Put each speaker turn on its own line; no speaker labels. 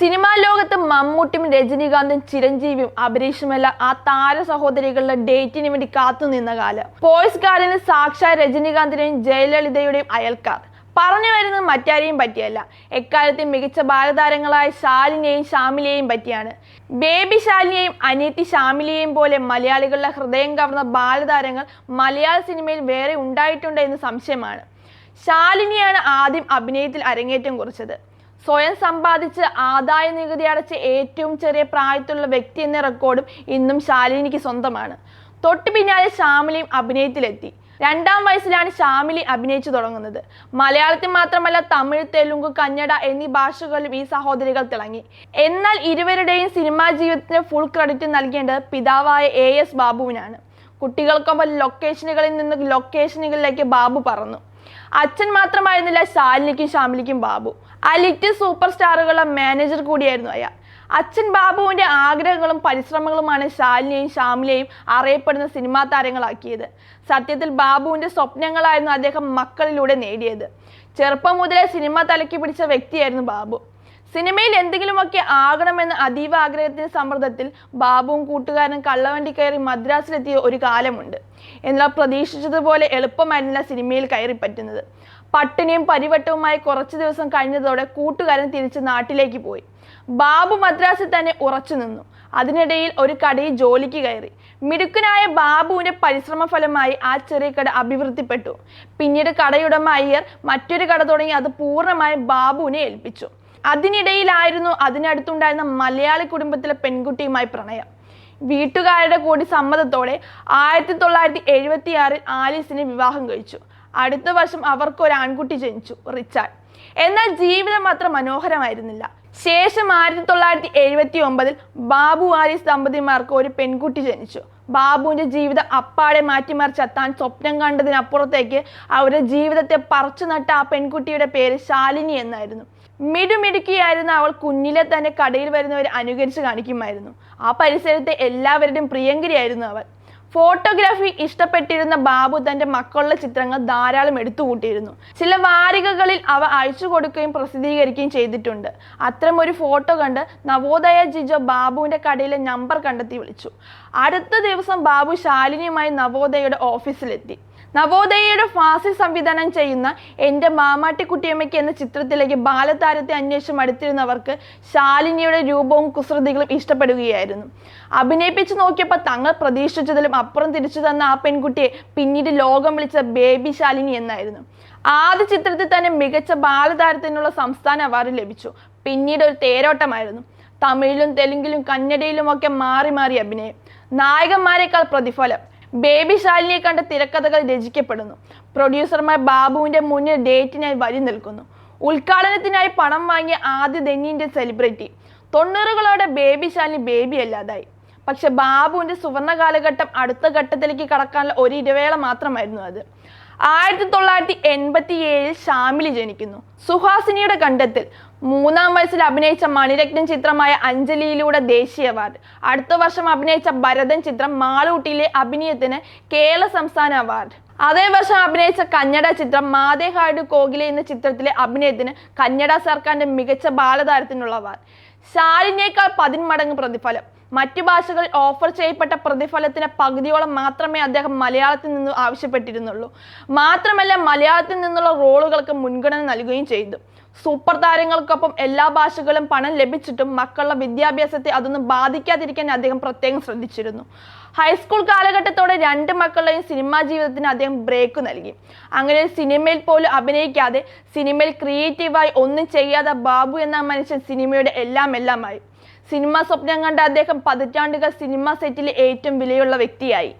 Cinema ലോകത്ത് മമ്മൂട്ടിയും രജനീകാന്തും ചിരഞ്ജീവിയും അബരീഷുമല്ല ആ താര സഹോദരികളുടെ ഡേറ്റിന് വേണ്ടി കാത്തുനിന്ന കാലം. പോയ്സ് സാക്ഷാ രജനീകാന്തിന്റെയും ജയലളിതയുടെയും അയൽക്കാർ. പറഞ്ഞു വരുന്നത് മറ്റാരെയും പറ്റിയല്ല. എക്കാലത്തെ മികച്ച ബാലതാരങ്ങളായ ശാലിനെയും ഷാമിലെയും പറ്റിയാണ്. ബേബി ശാലിനെയും അനിയത്തി ഷാമിലെയും പോലെ മലയാളികളുടെ ഹൃദയം കവർന്ന ബാലതാരങ്ങൾ മലയാള സിനിമയിൽ വേറെ ഉണ്ടായിട്ടുണ്ട് എന്ന് സംശയമാണ്. ശാലിനിയാണ് ആദ്യം അഭിനയത്തിൽ അരങ്ങേറ്റം കുറിച്ചത്. സ്വയം സമ്പാദിച്ച് ആദായ നികുതി അടച്ച ഏറ്റവും ചെറിയ പ്രായത്തിലുള്ള വ്യക്തി എന്ന റെക്കോർഡും ഇന്നും ശാലിനിക്ക് സ്വന്തമാണ്. തൊട്ടു പിന്നാലെ ശ്യാമിലിയും അഭിനയത്തിലെത്തി. രണ്ടാം വയസ്സിലാണ് ശ്യാമിലി അഭിനയിച്ചു തുടങ്ങുന്നത്. മലയാളത്തിൽ മാത്രമല്ല തമിഴ് തെലുങ്ക് കന്നഡ എന്നീ ഭാഷകളിലും ഈ സഹോദരികൾ തിളങ്ങി. എന്നാൽ ഇരുവരുടെയും സിനിമാ ജീവിതത്തിന് ഫുൾ ക്രെഡിറ്റ് നൽകേണ്ടത് പിതാവായ എ എസ് ബാബുവിനാണ്. കുട്ടികൾക്കൊപ്പം ലൊക്കേഷനുകളിൽ നിന്ന് ലൊക്കേഷനുകളിലേക്ക് ബാബു പറന്നു. അച്ഛൻ മാത്രമായിരുന്നില്ല ശാലിനിക്കും ഷാമിലിക്കും ബാബു. അലിറ്റ് സൂപ്പർ സ്റ്റാറുകളുടെ മാനേജർ കൂടിയായിരുന്നു അയാൾ. അച്ഛൻ ബാബുവിന്റെ ആഗ്രഹങ്ങളും പരിശ്രമങ്ങളുമാണ് ശാലിനിയെയും ഷാമിലെയും അറിയപ്പെടുന്ന സിനിമാ താരങ്ങളാക്കിയത്. സത്യത്തിൽ ബാബുവിന്റെ സ്വപ്നങ്ങളായിരുന്നു അദ്ദേഹം മക്കളിലൂടെ നേടിയത്. ചെറുപ്പം മുതലേ സിനിമ തലക്കി പിടിച്ച വ്യക്തിയായിരുന്നു ബാബു. സിനിമയിൽ എന്തെങ്കിലുമൊക്കെ ആകണമെന്ന അതീവ ആഗ്രഹത്തിന്റെ സമ്മർദ്ദത്തിൽ ബാബുവും കൂട്ടുകാരനും കള്ളവണ്ടി കയറി മദ്രാസിലെത്തിയ ഒരു കാലമുണ്ട്. എന്നാൽ പ്രതീക്ഷിച്ചതുപോലെ എളുപ്പമായിരുന്നില്ല സിനിമയിൽ കയറി പറ്റുന്നത് പട്ടിണിയും പരിവട്ടവുമായി കുറച്ച് ദിവസം കഴിഞ്ഞതോടെ കൂട്ടുകാരൻ തിരിച്ച് നാട്ടിലേക്ക് പോയി. ബാബു മദ്രാസിൽ തന്നെ ഉറച്ചു നിന്നു. അതിനിടയിൽ ഒരു കടയിൽ ജോലിക്ക് കയറി. മിടുക്കനായ ബാബുവിന്റെ പരിശ്രമ ഫലമായി ആ ചെറിയ കട അഭിവൃദ്ധിപ്പെട്ടു. പിന്നീട് കടയുടമ അയ്യർ മറ്റൊരു കട തുടങ്ങി അത് പൂർണമായും ബാബുവിനെ ഏൽപ്പിച്ചു. അതിനിടയിലായിരുന്നു അതിനടുത്തുണ്ടായിരുന്ന മലയാളി കുടുംബത്തിലെ പെൺകുട്ടിയുമായി പ്രണയം. വീട്ടുകാരുടെ കൂടി സമ്മതത്തോടെ ആയിരത്തി തൊള്ളായിരത്തി എഴുപത്തി ആറിൽ ആലീസിനെ വിവാഹം കഴിച്ചു. അടുത്ത വർഷം അവർക്ക് ഒരു ആൺകുട്ടി ജനിച്ചു റിച്ചാർഡ്. എന്നാൽ ജീവിതം മാത്രം മനോഹരമായിരുന്നില്ല. ശേഷം ആയിരത്തി തൊള്ളായിരത്തി എഴുപത്തി ഒമ്പതിൽ ബാബു ആലീസ് ദമ്പതിമാർക്ക് ഒരു പെൺകുട്ടി ജനിച്ചു. ബാബുവിന്റെ ജീവിതം അപ്പാടെ മാറ്റിമറിച്ച താൻ സ്വപ്നം കണ്ടതിനപ്പുറത്തേക്ക് അവരുടെ ജീവിതത്തെ പറിച്ചു നട്ട ആ പെൺകുട്ടിയുടെ പേര് ശാലിനി എന്നായിരുന്നു. മിടുമിടുക്കിയായിരുന്ന അവൾ കുഞ്ഞിലെ തന്നെ കടയിൽ വരുന്നവരെ അനുകരിച്ച് കാണിക്കുമായിരുന്നു. ആ പരിസരത്തെ എല്ലാവരുടെയും പ്രിയങ്കരിയായിരുന്നു അവൾ. ഫോട്ടോഗ്രാഫി ഇഷ്ടപ്പെട്ടിരുന്ന ബാബു തന്റെ മക്കളുടെ ചിത്രങ്ങൾ ധാരാളം എടുത്തുകൂട്ടിയിരുന്നു. ചില വാരികകളിൽ അവ അയച്ചു കൊടുക്കുകയും പ്രസിദ്ധീകരിക്കുകയും ചെയ്തിട്ടുണ്ട്. അത്തരം ഒരു ഫോട്ടോ കണ്ട് നവോദയ ജിജോ ബാബുവിന്റെ കടയിലെ നമ്പർ കണ്ടെത്തി വിളിച്ചു. അടുത്ത ദിവസം ബാബു ശാലിനിയുമായി നവോദയയുടെ ഓഫീസിലെത്തി. നവോദയയുടെ ഫാസിൽ സംവിധാനം ചെയ്യുന്ന എന്റെ മാമാട്ടിക്കുട്ടിയമ്മയ്ക്ക് എന്ന ചിത്രത്തിലേക്ക് ബാലതാരത്തെ അന്വേഷണം അടുത്തിരുന്നവർക്ക് ശാലിനിയുടെ രൂപവും കുസൃതികളും ഇഷ്ടപ്പെടുകയായിരുന്നു. അഭിനയിപ്പിച്ച് നോക്കിയപ്പോൾ തങ്ങൾ പ്രതീക്ഷിച്ചതിലും അപ്പുറം തിരിച്ചു തന്ന ആ പെൺകുട്ടിയെ പിന്നീട് ലോകം വിളിച്ച ബേബി ശാലിനി എന്നായിരുന്നു. ആദ്യ ചിത്രത്തിൽ തന്നെ മികച്ച ബാലതാരത്തിനുള്ള സംസ്ഥാന അവാർഡ് ലഭിച്ചു. പിന്നീട് ഒരു തേരോട്ടമായിരുന്നു. തമിഴിലും തെലുങ്കിലും കന്നഡയിലുമൊക്കെ മാറി മാറി അഭിനയം. നായകന്മാരെക്കാൾ പ്രതിഫലം. ബേബി ശാലിനിയെ കണ്ട തിരക്കഥകൾ രചിക്കപ്പെടുന്നു. പ്രൊഡ്യൂസർമാർ ബാബുവിന്റെ മുന്നിൽ ഡേറ്റിനായി വരി നിൽക്കുന്നു. ഉദ്ഘാടനത്തിനായി പണം വാങ്ങിയ ആദ്യ ദന്യന്റെ സെലിബ്രിറ്റി. തൊണ്ണൂറുകളോടെ ബേബി ശാലിനി ബേബി അല്ലാതായി. പക്ഷെ ബാബുവിന്റെ സുവർണ കാലഘട്ടം അടുത്ത ഘട്ടത്തിലേക്ക് കടക്കാനുള്ള ഒരു ഇടവേള മാത്രമായിരുന്നു അത്. ആയിരത്തി തൊള്ളായിരത്തി എൺപത്തി ഏഴിൽ ഷാമിലി ജനിക്കുന്നു. സുഹാസിനിയുടെ കണ്ടെത്തൽ. മൂന്നാം വയസ്സിൽ അഭിനയിച്ച മണിരത്നം ചിത്രമായ അഞ്ജലിയിലൂടെ ദേശീയ അവാർഡ് അടുത്ത വർഷം അഭിനയിച്ച ഭരതൻ ചിത്രം മാളൂട്ടിയിലെ അഭിനയത്തിന് കേരള സംസ്ഥാന അവാർഡ്. അതേ വർഷം അഭിനയിച്ച കന്നഡ ചിത്രം മാതേ കോകിലെ എന്ന ചിത്രത്തിലെ അഭിനയത്തിന് കന്നഡ സർക്കാരിന്റെ മികച്ച ബാലതാരത്തിനുള്ള അവാർഡ്. ശാലിനേക്കാൾ പതിന്മടങ്ങ് പ്രതിഫലം. മറ്റു ഭാഷകളിൽ ഓഫർ ചെയ്യപ്പെട്ട പ്രതിഫലത്തിന് പകുതിയോളം മാത്രമേ അദ്ദേഹം മലയാളത്തിൽ നിന്ന് ആവശ്യപ്പെട്ടിരുന്നുള്ളൂ. മാത്രമല്ല മലയാളത്തിൽ നിന്നുള്ള റോളുകൾക്ക് മുൻഗണന നൽകുകയും ചെയ്തു. സൂപ്പർ താരങ്ങൾക്കൊപ്പം എല്ലാ ഭാഷകളും പണം ലഭിച്ചിട്ടും മക്കളുടെ വിദ്യാഭ്യാസത്തെ അതൊന്നും ബാധിക്കാതിരിക്കാൻ അദ്ദേഹം പ്രത്യേകം ശ്രദ്ധിച്ചിരുന്നു. ഹൈസ്കൂൾ കാലഘട്ടത്തോടെ രണ്ട് മക്കളുടെയും സിനിമാ ജീവിതത്തിന് അദ്ദേഹം ബ്രേക്ക് നൽകി. അങ്ങനെ സിനിമയിൽ പോലും അഭിനയിക്കാതെ സിനിമയിൽ ക്രിയേറ്റീവായി ഒന്നും ചെയ്യാതെ ബാബു എന്ന മനുഷ്യൻ സിനിമയുടെ എല്ലാം എല്ലാമായി. സിനിമ സ്വപ്നം കണ്ട അദ്ദേഹം പതിറ്റാണ്ടുകൾ സിനിമ സെറ്റിലെ ഏറ്റവും വിലയുള്ള വ്യക്തിയായി.